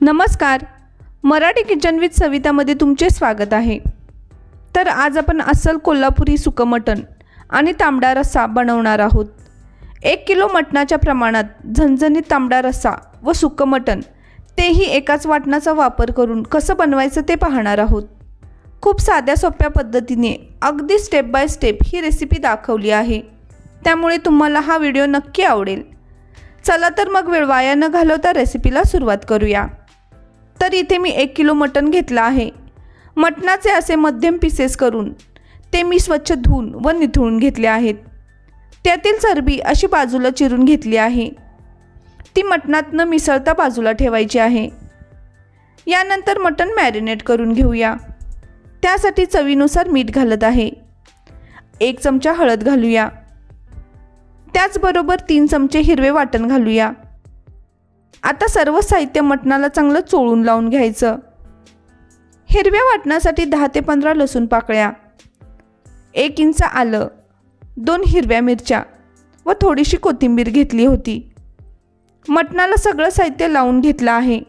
नमस्कार. Marathi kitchen with सवितामध्ये तुमचे स्वागत आहे. तर आज आपण अस्सल कोल्हापुरी सुकं मटण आणि तांबडा रस्सा बनवणार आहोत. एक किलो मटणाच्या प्रमाणात झणझणीत तांबडा रस्सा व सुकं मटण तेही एकाच वाटणाचा वापर करून कसं बनवायचं ते पाहणार आहोत. खूप साध्या सोप्या पद्धतीने अगदी स्टेप बाय स्टेप ही रेसिपी दाखवली आहे. त्यामुळे तुम्हाला हा व्हिडिओ नक्की आवडेल. चला तर मग वेळ वाया न घालवता रेसिपीला सुरुवात करूया. तर इथे मी एक किलो मटण घेतलं आहे. मटणाचे असे मध्यम पीसेस करून ते मी स्वच्छ धुवून व निथळून घेतले आहेत. त्यातील चरबी अशी बाजूला चिरून घेतली आहे. ती मटणात न मिसळता बाजूला ठेवायची आहे. यानंतर मटण मॅरिनेट करून घेऊया. त्यासाठी चवीनुसार मीठ घालत आहे. एक चमचा हळद घालूया. त्याचबरोबर तीन चमचे हिरवे वाटण घालूया. आता सर्व साहित्य मटणाला चांगलं चोळून लावून घ्यायचं. हिरव्या वाटणासाठी दहा ते पंधरा लसूण पाकळ्या. एक इंच आलं दोन हिरव्या मिरच्या व थोडीशी कोथिंबीर घेतली होती. मटणाला सगळं साहित्य लावून घेतलं आहे.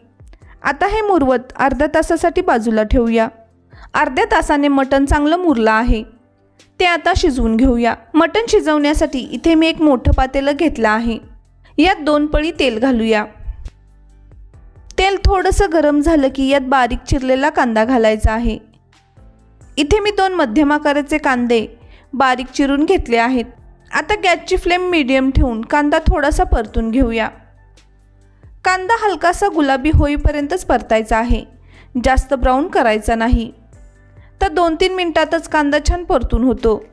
आता हे मुरवत अर्ध्या तासासाठी बाजूला ठेवूया. अर्ध्या तासाने मटण चांगलं मुरलं आहे. ते आता शिजवून घेऊया. मटण शिजवण्यासाठी इथे मी एक मोठं पातेलं घेतलं आहे. यात दोन पळी तेल घालूया. तेल थोडंसं गरम झालं की यात बारीक चिरलेला कांदा घालायचा आहे. इथे मी दोन मध्यम आकाराचे कांदे बारीक चिरून घेतले आहेत. आता गॅसची फ्लेम मीडियम ठेवून कांदा थोडासा परतून घेऊया. कांदा हलकासा गुलाबी होईपर्यंतच परतायचा आहे. जास्त ब्राऊन करायचा नाही. तर दोन तीन मिनटातच कांदा छान परतून होतो.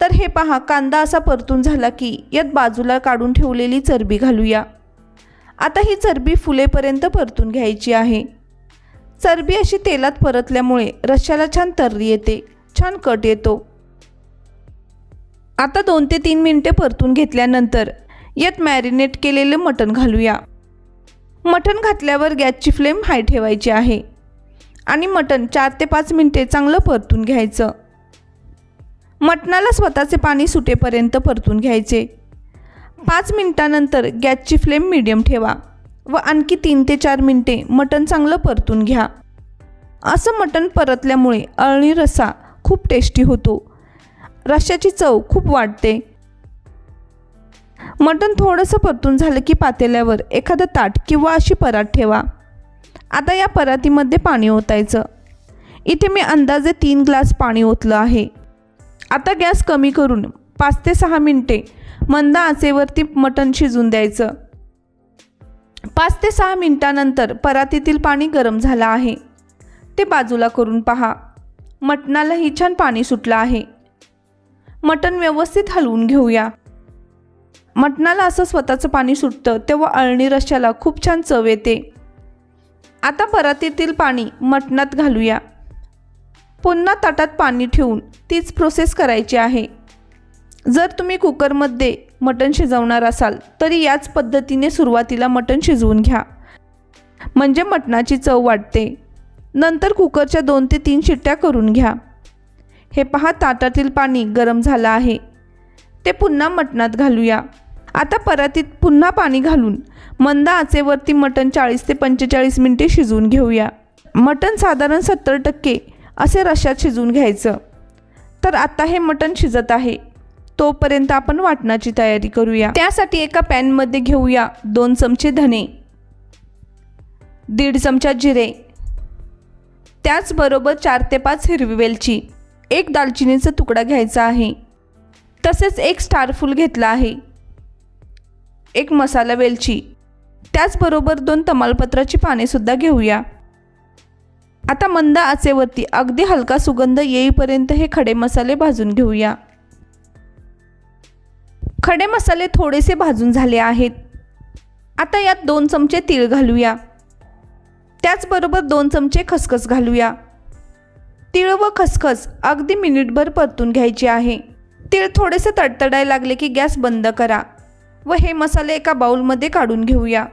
तर हे पहा कांदा असा परतून झाला की यात बाजूला काढून ठेवलेली चरबी घालूया. आता ही चरबी फुलेपर्यंत परतून घ्यायची आहे. चरबी अशी तेलात परतल्यामुळे रश्याला छान तर्री येते छान कट येतो. आता दोन ते तीन मिनटे परतून घेतल्यानंतर यात मॅरिनेट केलेले मटण घालूया. मटण घातल्यावर गॅसची फ्लेम हाय ठेवायची आहे आणि मटण चार ते पाच मिनटे चांगलं परतून घ्यायचं. मटणाला स्वतःचे पाणी सुटेपर्यंत परतून घ्यायचे. पाच मिनटानंतर गॅसची फ्लेम मिडियम ठेवा व आणखी तीन ते चार मिनटे मटण चांगलं परतून घ्या. असं मटण परतल्यामुळे अळणी रस्सा खूप टेस्टी होतो. रश्श्याची चव खूप वाढते. मटण थोडंसं परतून झालं की पातेल्यावर एखादं ताट किंवा अशी परात ठेवा. आता या परातीमध्ये पाणी ओतायचं. इथे मी अंदाजे तीन ग्लास पाणी ओतलं आहे. आता गॅस कमी करून पाच ते सहा मिनटे मंद आचेवरती मटण शिजून द्यायचं. पाच ते सहा मिनटानंतर परातीतील पाणी गरम झालं आहे. ते बाजूला करून पहा. मटणालाही छान पाणी सुटलं आहे. मटण व्यवस्थित हलवून घेऊया. मटणाला असं स्वतःचं पाणी सुटतं तेव्हा अळणी रश्याला खूप छान चव येते. आता परातीतील पाणी मटणात घालूया. पुन्हा ताटात पाणी ठेवून तीच प्रोसेस करायची आहे. जर तुम्ही कुकरमध्ये मटण शिजवणार असाल तरी याच पद्धतीने सुरुवातीला मटण शिजवून घ्या. म्हणजे मटणाची चव वाढते. नंतर कुकरच्या दोन ते तीन शिट्ट्या करून घ्या. हे पहा ताटातील पाणी गरम झालं आहे. ते पुन्हा मटणात घालूया. आता परातीत पुन्हा पाणी घालून मंद आचेवरती मटण चाळीस ते पंचेचाळीस मिनटे शिजवून घेऊया. मटण साधारण सत्तर टक्के असे रशात शिजवून घ्यायचं. तर आता हे मटण शिजत आहे. तोपर्यंत आपण वाटणाची तयारी करूया. त्यासाठी एका पॅनमध्ये घेऊया दोन चमचे धने दीड चमचा जिरे त्याचबरोबर चार ते पाच हिरवी वेलची एक दालचिनीचा तुकडा घ्यायचा आहे. तसेच एक स्टारफूल घेतला आहे एक मसाला वेलची. त्याचबरोबर दोन तमालपत्राची पानेसुद्धा घेऊया. आता मंद आचेवरती अगदी हलका सुगंध येईपर्यंत हे खडे मसाले भाजून घेऊया. खडे मसाले थोडेसे भाजून झाले आहेत. आता यात दोन चमचे तीळ घालूया. त्याचबरोबर दोन चमचे खसखस घालूया. तीळ व खसखस अगदी मिनिटभर परतून घ्यायचे आहे. तीळ थोडेसे तडतडायला लागले की गॅस बंद करा व हे मसाले एका बाउलमध्ये काढून घेऊया.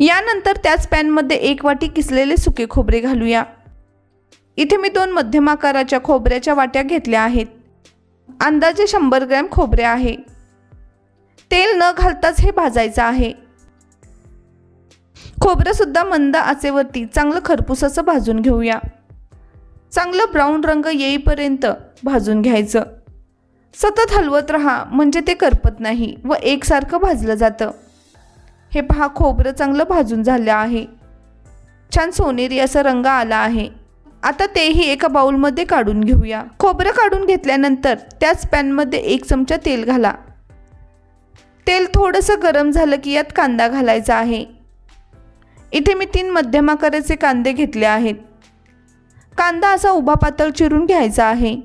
यानंतर त्याच पॅनमध्ये एक वाटी किसलेले सुके खोबरे घालूया. इथे मी दोन मध्यम आकाराच्या खोबऱ्याच्या वाट्या घेतल्या आहेत. अंदाजे शंभर ग्रॅम खोबरे आहे. तेल न घालताच हे भाजायचं आहे. खोबरंसुद्धा मंद आचेवरती चांगलं खरपुसाचं भाजून घेऊया. चांगलं ब्राऊन रंग येईपर्यंत भाजून घ्यायचं. सतत हलवत राहा म्हणजे ते करपत नाही व एकसारखं भाजलं जातं. हे पहा खोबरं चांगलं भाजून झालं आहे. छान सोनेरी असा रंग आला आहे. आता तेही एका बाउलमध्ये काढून घेऊया. खोबरं काढून घेतल्यानंतर त्याच पॅनमध्ये एक चमचा तेल घाला. तेल थोडंसं गरम झालं की यात कांदा घालायचा आहे. इथे मी तीन मध्यम आकाराचे कांदे घेतले आहेत. कांदा असा उभा पातळ चिरून घ्यायचा आहे.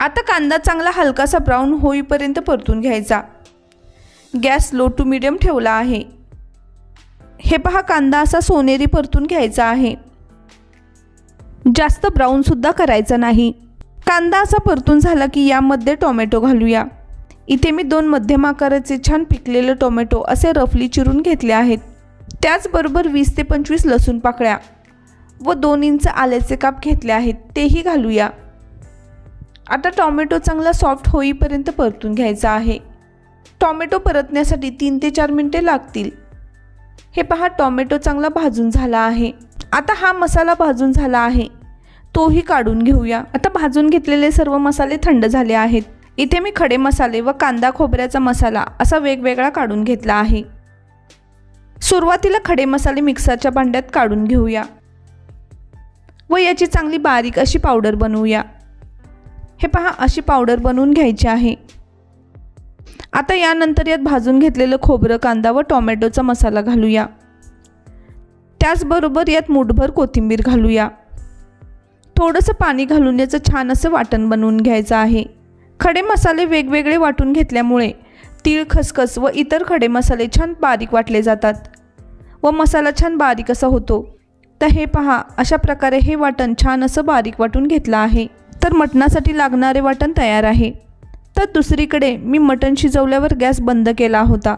आता कांदा चांगला हलकासा ब्राऊन होईपर्यंत परतून घ्यायचा. गॅस लो टू मिडियम ठेवला आहे. हे पहा कांदा असा सोनेरी परतून घ्यायचा आहे. जास्त ब्राऊनसुद्धा करायचा नाही. कांदा असा परतून झाला की यामध्ये टोमॅटो घालूया. इथे मी दोन मध्यम आकाराचे छान पिकलेले टोमॅटो असे रफली चिरून घेतले आहेत. त्याचबरोबर वीस ते पंचवीस लसूण पाकळ्या व दोन इंच आल्याचे काप घेतले आहेत. तेही घालूया. आता टॉमॅटो चांगला सॉफ्ट होईपर्यंत परतून घ्यायचा आहे. टॉमॅटो परतण्यासाठी तीन ते चार मिनटे लागतील. हे पहा टॉमॅटो चांगला भाजून झाला आहे. आता हा मसाला भाजून झाला आहे. तोही काढून घेऊया. आता भाजून घेतलेले सर्व मसाले थंड झाले आहेत. इथे मी खडे मसाले व कांदा खोबऱ्याचा मसाला असा वेगवेगळा काढून घेतला आहे. सुरुवातीला खडे मसाले मिक्सरच्या भांड्यात काढून घेऊया. व याची चांगली बारीक अशी पावडर बनवूया. हे पहा अशी पावडर बनवून घ्यायची आहे. आता यानंतर यात भाजून घेतलेलं खोबरं कांदा व टोमॅटोचा मसाला घालूया. त्याचबरोबर यात मुठभर कोथिंबीर घालूया. थोडंसं पाणी घालून याचं छान असं वाटण बनवून घ्यायचं आहे. खडे मसाले वेगवेगळे वाटून घेतल्यामुळे तीळ खसखस व इतर खडे मसाले छान बारीक वाटले जातात व मसाला छान बारीक असा होतो. तर हे पहा अशा प्रकारे हे वाटण छान असं बारीक वाटून घेतलं आहे. तर मटणासाठी लागणारे वाटण तयार आहे. तर दुसरीकडे मी मटण शिजवल्यावर गॅस बंद केला होता.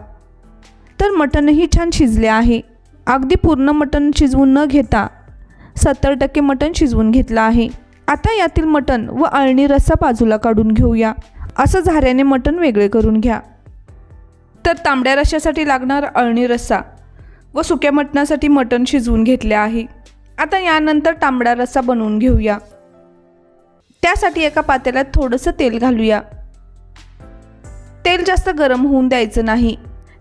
तर मटणही छान शिजले आहे. अगदी पूर्ण मटण शिजवून न घेता सत्तर टक्के मटण शिजवून घेतलं आहे. आता यातील मटण व अळणी रस्सा बाजूला काढून घेऊया. असं झाऱ्याने मटण वेगळे करून घ्या. तर तांबड्या रश्श्यासाठी लागणारा अळणी रस्सा व सुक्या मटणासाठी मटण शिजवून घेतले आहे. आता यानंतर तांबडा रस्सा बनवून घेऊया. त्यासाठी एका पातेल्यात थोडंसं तेल घालूया. तेल जास्त गरम होऊन द्यायचं नाही.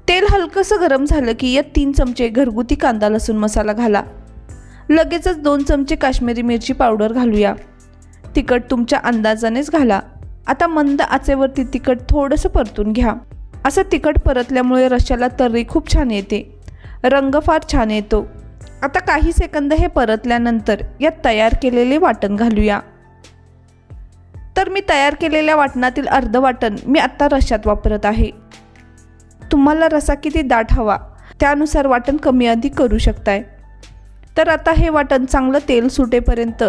तेल हलकंसं गरम झालं की यात तीन चमचे घरगुती कांदा लसूण मसाला घाला. लगेचच दोन चमचे काश्मीरी मिरची पावडर घालूया. तिखट तुमच्या अंदाजानेच घाला. आता मंद आचेवरती तिखट थोडंसं परतून घ्या. असं तिखट परतल्यामुळे रश्याला तर्री खूप छान येते. रंग फार छान येतो. आता काही सेकंद हे परतल्यानंतर यात तयार केलेले वाटण घालूया. तर मी तयार केलेल्या वाटणातील अर्ध वाटण मी आत्ता रश्श्यात वापरत आहे. तुम्हाला रसा किती दाट हवा त्यानुसार वाटण कमी अधिक करू शकताय. तर आता हे वाटण चांगलं तेल सुटेपर्यंत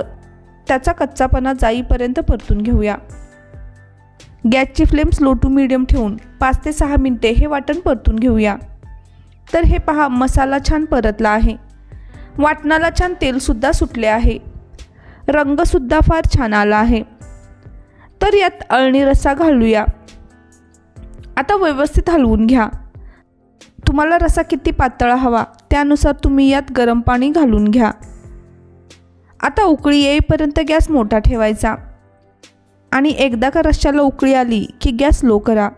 त्याचा कच्चापणा जाईपर्यंत परतून घेऊया. गॅसची फ्लेम स्लो टू मिडियम ठेवून पाच ते सहा मिनटे हे वाटण परतून घेऊया. तर हे पहा मसाला छान परतला आहे. वाटणाला छान तेलसुद्धा सुटले आहे. रंगसुद्धा फार छान आला आहे. तर यात अळणी रस्सा घालूया. आता व्यवस्थित हलवून घ्या. तुम्हाला रसा किती पातळ हवा त्यानुसार तुम्ही यात गरम पाणी घालून घ्या. आता उकळी येईपर्यंत गॅस मोठा ठेवायचा. आणि एकदा का रश्श्याला उकळी आली की गॅस लो करा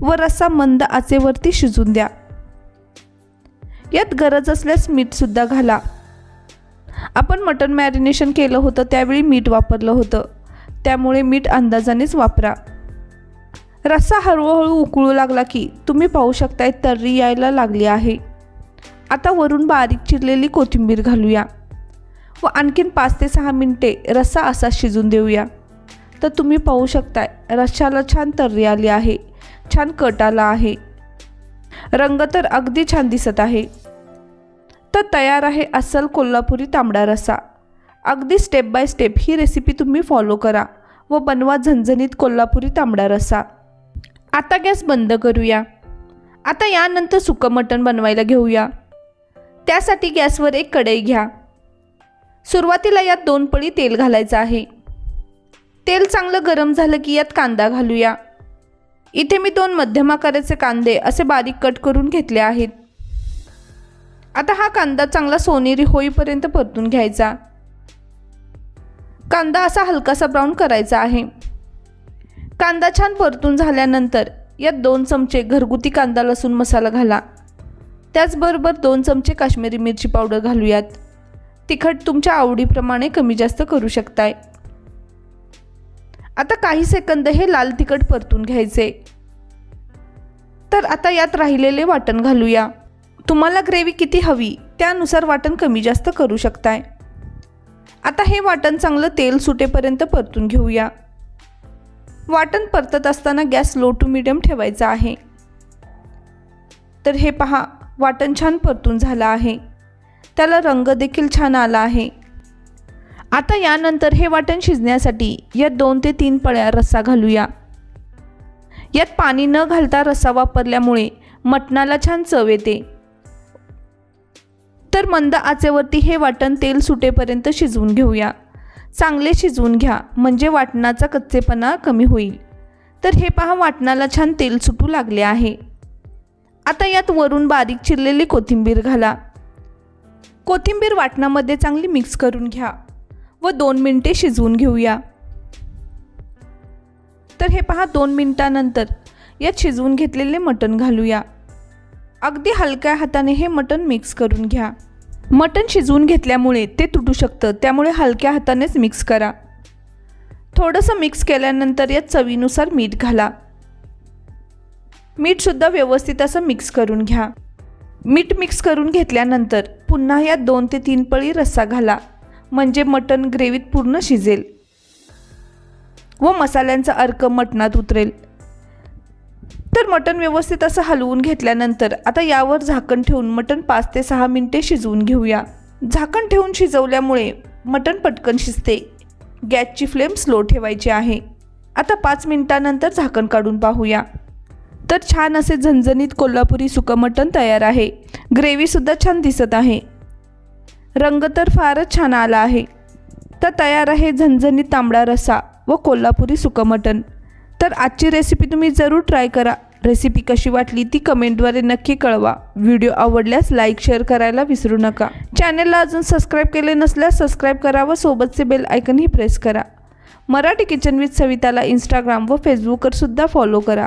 व रस्सा मंद आचेवरती शिजून द्या. यात गरज असल्यास मीठसुद्धा घाला. आपण मटण मॅरिनेशन केलं होतं त्यावेळी मीठ वापरलं होतं. त्यामुळे मीठ अंदाजानेच वापरा. रस्सा हळूहळू उकळू लागला की तुम्ही पाहू शकताय तर्री यायला लागली आहे. आता वरून बारीक चिरलेली कोथिंबीर घालूया. व आणखीन पाच ते सहा मिनटे रस्सा असा शिजून देऊया. तर तुम्ही पाहू शकताय रश्श्याला छान तर्री आली आहे छान कट आला आहे. रंग तर अगदी छान दिसत आहे. तर तयार आहे अस्सल कोल्हापुरी तांबडा रस्सा. अगदी स्टेप बाय स्टेप ही रेसिपी तुम्ही फॉलो करा व बनवा झणझणीत कोल्हापुरी तांबडा रस्सा. आता गॅस बंद करूया. आता यानंतर सुकं मटण बनवायला घेऊया. त्यासाठी गॅसवर एक कढई घ्या. सुरुवातीला यात दोन पळी तेल घालायचं आहे. तेल चांगलं गरम झालं की यात कांदा घालूया. इथे मी दोन मध्यम आकाराचे कांदे असे बारीक कट करून घेतले आहेत. आता हा कांदा चांगला सोनेरी होईपर्यंत परतून घ्यायचा. कांदा असा हलकासा ब्राऊन करायचा आहे. कांदा छान परतून झाल्यानंतर यात दोन चमचे घरगुती कांदा लसूण मसाला घाला. त्याचबरोबर दोन चमचे काश्मीरी मिरची पावडर घालूयात. तिखट तुमच्या आवडीप्रमाणे कमी जास्त करू शकताय. आता काही सेकंद हे लाल तिखट परतून घ्यायचे. तर आता यात राहिलेले वाटण घालूया. तुम्हाला ग्रेव्ही किती हवी त्यानुसार वाटण कमी जास्त करू शकताय. आता हे वाटण चांगलं तेल सुटेपर्यंत परतून घेऊया. वाटण परतत असताना गॅस लो टू मिडियम ठेवायचा आहे. तर हे पहा वाटण छान परतून झालं आहे. त्याला रंग देखील छान आला आहे. आता यानंतर हे वाटण शिजण्यासाठी यात दोन ते तीन पळ्या रस्सा घालूया. यात पाणी न घालता रस्सा वापरल्यामुळे मटणाला छान चव येते. तर मंद आचेवरती हे वाटण तेल सुटेपर्यंत शिजवून घेऊया. चांगले शिजवून घ्या म्हणजे वाटणाचा कच्चेपणा कमी होईल. तर हे पहा वाटणाला छान तेल सुटू लागले आहे. आता यात वरून बारीक चिरलेली कोथिंबीर घाला. कोथिंबीर वाटणामध्ये चांगली मिक्स करून घ्या व दोन मिनटे शिजवून घेऊया. तर हे पहा दोन मिनटानंतर यात शिजवून घेतलेले मटण घालूया. अगदी हलक्या हाताने हे मटण मिक्स करून घ्या. मटण शिजवून घेतल्यामुळे ते तुटू शकतं त्यामुळे हलक्या हातानेच मिक्स करा. थोडंसं मिक्स केल्यानंतर यात चवीनुसार मीठ घाला. मीठसुद्धा व्यवस्थित असं मिक्स करून घ्या. मीठ मिक्स करून घेतल्यानंतर पुन्हा यात दोन ते तीन पळी रस्सा घाला. म्हणजे मटण ग्रेव्हीत पूर्ण शिजेल. व मसाल्यांचा अर्क मटणात उतरेल. तर मटण व्यवस्थित असं हलवून घेतल्यानंतर आता यावर झाकण ठेवून मटण पाच ते सहा मिनटे शिजवून घेऊया. झाकण ठेवून शिजवल्यामुळे मटण पटकन शिजते. गॅसची फ्लेम स्लो ठेवायची आहे. आता पाच मिनिटानंतर झाकण काढून पाहूया. तर छान असे झणझणीत कोल्हापुरी सुकं मटण तयार आहे. ग्रेव्हीसुद्धा छान दिसत आहे. रंग तर फारच छान आला आहे. तर तयार आहे झणझणीत तांबडा रसा व कोल्हापुरी सुकं मटण. तर आजची रेसिपी तुम्ही जरूर ट्राय करा. रेसिपी कशी वाटली ती कमेंटद्वारे नक्की कळवा. व्हिडिओ आवडल्यास लाईक शेअर करायला विसरू नका. चॅनलला अजून सबस्क्राईब केले नसल्यास सबस्क्राईब करा व सोबतचे बेल आयकनही प्रेस करा. मराठी किचन विथ सविताला इंस्टाग्राम व फेसबुकवर सुद्धा फॉलो करा.